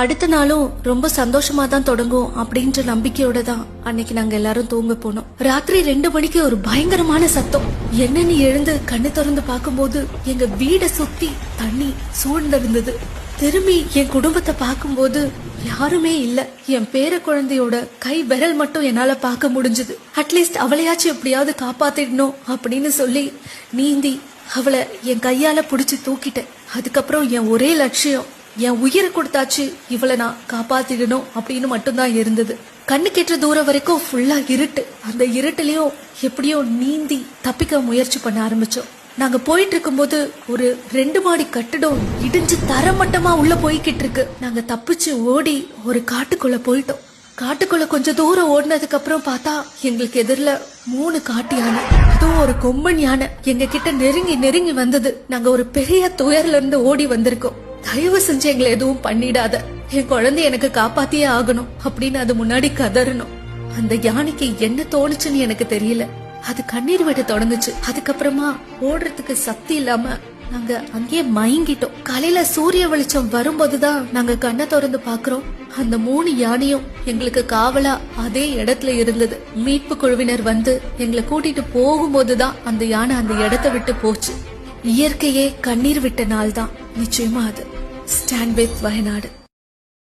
அடுத்த நாளும் ரொம்ப சந்தோஷமா தான் தொடங்கும் அப்படின்ற நம்பிக்கையோட தான் அன்னைக்கு நாங்க எல்லாரும் தூங்க போனோம். ராத்திரி ரெண்டு மணிக்கு ஒரு பயங்கரமான சத்தம். என்னன்னு எழுந்து கண்ணு திறந்து பார்க்கும்போது எங்க வீட சுத்தி தண்ணி சூழ்ந்திருந்தது. திரும்பி என் குடும்பத்தை பார்க்கும்போது யாருமே இல்ல. என் பேர குழந்தையோட கை விரல் மட்டும் என்னால பார்க்க முடிஞ்சது. அட்லீஸ்ட் அவளையாச்சும் எப்படியாவது காப்பாத்திடணும் அப்படின்னு சொல்லி நீந்தி அவளை என் கையால புடிச்சு தூக்கிட்டேன். அதுக்கப்புறம் என் ஒரே லட்சியம் என் உயிரை கொடுத்தாச்சு இவளை நான் காப்பாத்திடணும் அப்படின்னு மட்டும்தான் இருந்தது. கண்ணு கெட்ட தூரம் வரைக்கும் ஃபுல்லா இருட்டு. அந்த இருட்டுலயும் எப்படியோ நீந்தி தப்பிக்க முயற்சி பண்ண ஆரம்பிச்சோம். நாங்க போயிட்டு இருக்கும்போது ஒரு ரெண்டு மாடி கட்டிடம் இடிஞ்சு தரமட்டமா உள்ள போய்கிட்டு இருக்கு. நாங்க தப்பிச்சு ஓடி ஒரு காட்டுக்குள்ள போயிட்டோம். காட்டுக்குள்ள கொஞ்ச தூரம் ஓடினதுக்கு அப்புறம் பார்த்தா எங்களுக்கு எதிரில மூணு காட்டு யானை அதுவும் ஒரு கொம்பன் யானை. எங்க கிட்ட நெருங்கி நெருங்கி வந்தது. நாங்க ஒரு பெரிய துயர்ல இருந்து ஓடி வந்திருக்கோம். தயவு செஞ்சு எங்களை எதுவும் பண்ணிடாத. என் குழந்தை எனக்கு காப்பாத்தியே ஆகணும் அப்படின்னு அது முன்னாடி கதறணும். அந்த யானைக்கு என்ன தோணுச்சுன்னு எனக்கு தெரியல. அது கண்ணீர் விட தொடங்குச்சு. அதுக்கப்புறமா ஓடுறதுக்கு சக்தி இல்லாம நாங்க அங்கேயே மயங்கிட்டோம். காலையில சூரிய வெளிச்சம் வரும்போதுதான் நாங்க கண்ணை திறந்து பாக்குறோம் அந்த மூணு யானையும் எங்களுக்கு காவலா அதே இடத்துல இருந்தது. மீட்பு குழுவினர் வந்து எங்களை கூட்டிட்டு போகும்போதுதான் அந்த யானை அந்த இடத்த விட்டு போச்சு. இயற்கையே கண்ணீர் விட்ட நாள் தான் நிச்சயமா அது. Stand with Wayanad